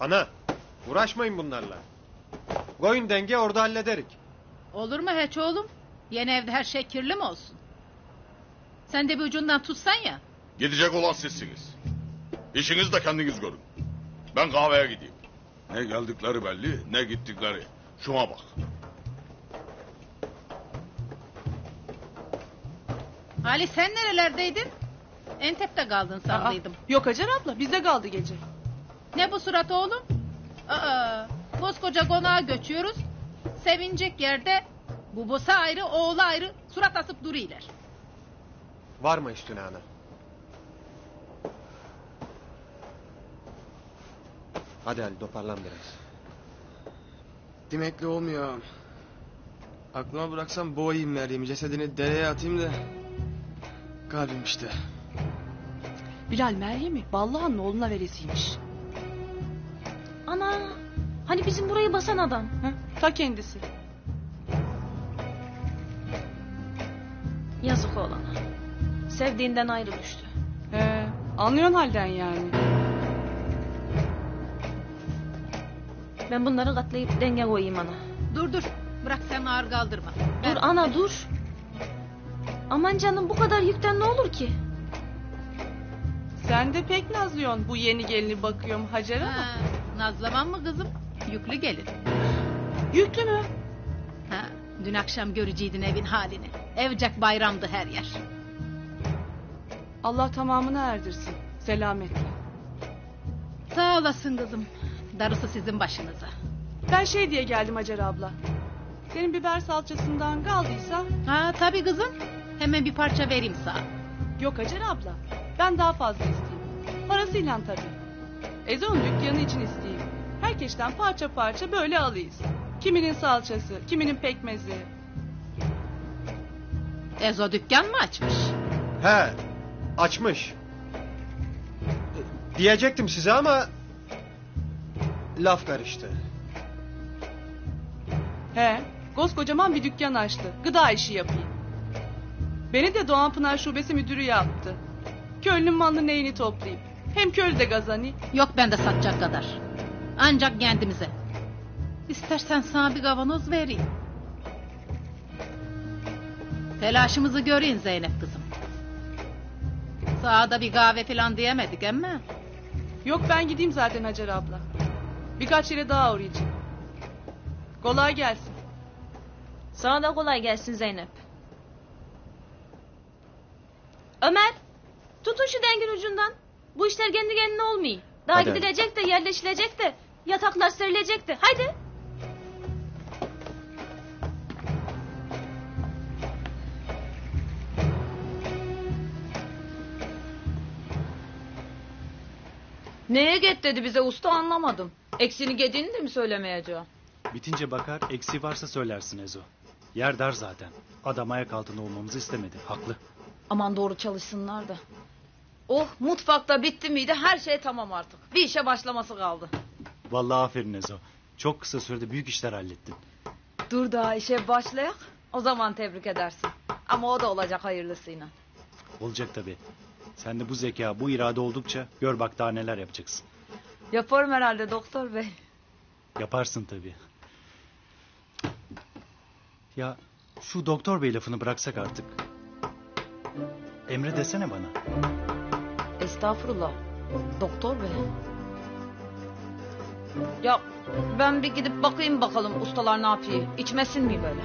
Ana uğraşmayın bunlarla. Koyun denge orada hallederik. Olur mu hiç oğlum? Yeni evde her şey kirli mi olsun? Sen de bir ucundan tutsan ya. Gidecek olan sizsiniz. İşiniz de kendiniz görün. Ben kahveye gideyim. Ne geldikleri belli, ne gittikleri. Şuna bak. Ali sen nerelerdeydin? Entep'te kaldın sandıydım. Yok Hacer abla bizde kaldı gece. Ne bu surat oğlum? Aa, koskoca konağa göçüyoruz. Sevinecek yerde babası ayrı, oğlu ayrı surat asıp duruyorlar. Var mı üstüne ana? Hadi Ali toparlan biraz. Demekli olmuyor ağam. Aklıma bıraksam boğayım Meryem'i cesedini dereye atayım da. Kalbim işte. Bilal Meryem'i Ballıhan'ın oğluna veresiymiş. Hani bizim burayı basan adam. Hı? Ta kendisi. Yazık olana. Sevdiğinden ayrı düştü. He, anlıyorsun halden yani. Ben bunları katlayıp denge koyayım ana. Dur dur. Bırak sen ağır kaldırma. Dur ana dur. Aman canım bu kadar yükten ne olur ki? Sen de pek nazlıyorsun bu yeni gelini bakıyorum Hacer ama. Ha, nazlaman mı kızım? Yüklü gelin. Yüklü mü? Ha, dün akşam göreceydin evin halini. Evcek bayramdı her yer. Allah tamamını erdirsin. Selametle. Sağ olasın kızım. Darısı sizin başınıza. Ben şey diye geldim Hacer abla. Senin biber salçasından kaldıysa... Ha tabii kızım. Hemen bir parça vereyim sana. Yok Hacer abla. Ben daha fazla isteyeyim. Parasıyla tabii. Ezo'nun dükkanı için isteyeyim. Herkesten parça parça böyle alayız. Kiminin salçası, kiminin pekmezi. Ezo dükkan mı açmış? He açmış. Diyecektim size ama... Laf karıştı. He, koskocaman bir dükkan açtı. Gıda işi yapayım. Beni de Doğan Pınar Şubesi müdürü yaptı. Köylünün malını neyini toplayayım. Hem köylü de gazani. Yok bende satacak kadar. Ancak kendimize. İstersen sana bir kavanoz vereyim. Telaşımızı görün Zeynep kızım. Sağa da bir kahve falan diyemedik ama. Yok ben gideyim zaten Hacer abla. Birkaç yere daha uğrayacağım. Kolay gelsin. Sana da kolay gelsin Zeynep. Ömer tutun şu dengin ucundan. Bu işler kendi kendine olmuyor. Daha Hadi. gidilecek de yerleşilecek de yataklar serilecek de. Haydi. Neye get dedi bize usta anlamadım. Eksini gediğini de mi söylemeyeceğim? Bitince bakar, eksiği varsa söylersin Ezo. Yer dar zaten. Adam ayak altında olmamızı istemedi. Haklı. Aman doğru çalışsınlar da. Oh mutfakta bitti miydi her şey tamam artık. Bir işe başlaması kaldı. Vallahi aferin Ezo. Çok kısa sürede büyük işler hallettin. Dur daha işe başlayak. O zaman tebrik edersin. Ama o da olacak hayırlısıyla. Olacak tabii. Sen de bu zeka, bu irade oldukça gör bak daha neler yapacaksın. Yaparım herhalde doktor bey. Yaparsın tabii. Ya şu doktor bey lafını bıraksak artık. Emre desene bana. Estağfurullah. Doktor bey. Ya ben bir gidip bakayım bakalım ustalar ne yapıyor. İçmesin mi böyle?